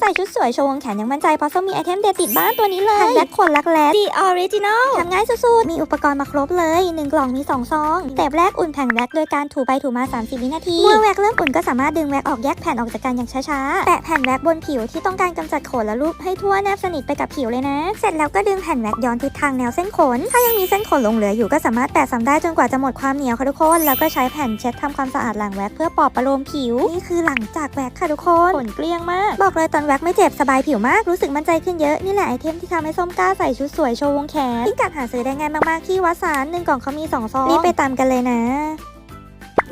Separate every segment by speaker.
Speaker 1: ใส่ชุดสวยโชว์วงแขนยังมั่นใจเพราะส้มมีไอเทมเด็ดติดบ้านตัวนี้เลยแผ่นแบ็คขนลักแร้ The Original ทำง่ายสุดๆ มีอุปกรณ์มาครบเลย 1 กล่องมี 2 ซองแต่แรกอุ่นแผ่นแว็กโดยการถูไปถูมา 30 วินาที เมื่อแว็กเริ่มอุ่นก็สามารถดึงแว็กออกแยกแผ่นออกจากกันอย่างช้าๆแปะแผ่นแว็กบนผิวที่ต้องการกำจัดขนและรูปให้ทั่วแนบสนิทไปกับผิวเลยนะ เสร็จแล้วก็ดึงแผ่นแว็กย้อนทิศทางแนวเส้นขน ถ้ายังมีเส้นขนหลงเหลืออยู่ก็สามารถแปะซ้ำได้จนกว่าจะหมดความเหนียวค่ะทุกคน แล้วก็ใช้แผ่นเช็ดทำความสะอาดหลังแว็กเพื่อปลอบประโลมผิว นี่คือหลังจากแว็กค่ะทุกคนขนเกลี้ยงมาก บอกเลยตอนแว็กไม่เจ็บสบายผิวมากรู้สึกมั่นใจขึ้นเยอะนี่แหละไอเทมที่ทำให้ส้มกล้าใส่ชุดสวยโชว์วงแขนพิกัดหาซื้อได้ง่ายมากๆที่วัดสารหนึ่งกล่องเขามีสองซองรีบไปตามกันเลยนะ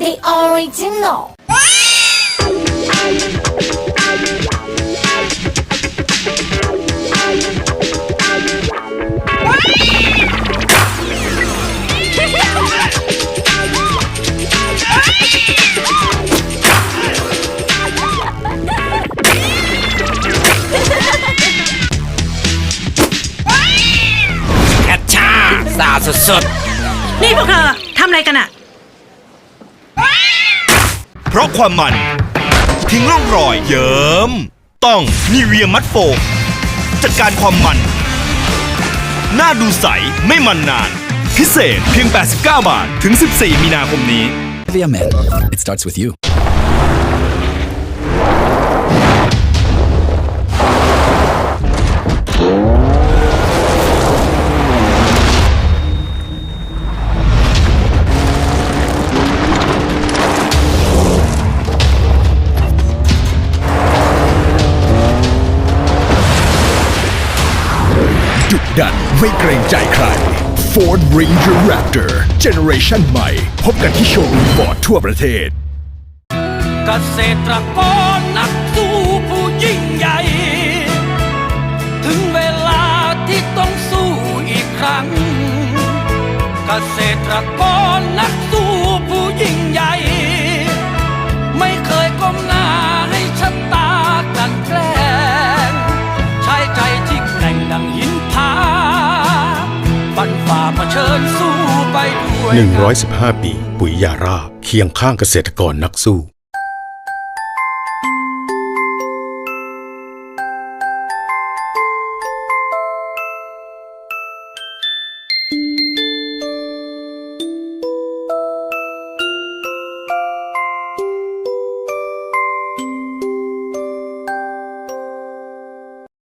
Speaker 2: The original.
Speaker 3: ชาสาวสุด
Speaker 4: นี่พวกเธอทำอะไรกันอะ
Speaker 5: เพราะความมัน ทิ้งร่องรอยเยิ้มต้องนิเวียมัดโฟมจัดการความมัน หน้าดูใสไม่มันนาน พิเศษเพียง 89 บาท ถึง 14 มีนาคมนี้
Speaker 6: Nivea Men. It starts with you.
Speaker 7: ดุดันไม่เกรงใจใคร Ford Ranger Raptor Generation ใหม่ พบกันที่โชว์รูมฟอร์ดทั่วประเทศ
Speaker 3: เกษตรกรนักสู้ผู้ยิ่งใหญ่ ถึงเวลาที่ต้องสู้อีกครั้ง เกษตรกรนัก ฝ่าเผชิญสู้ไปด้วย
Speaker 8: 115 ปี ปุ๋ยยาราเคียงข้างเกษตรกรนักสู้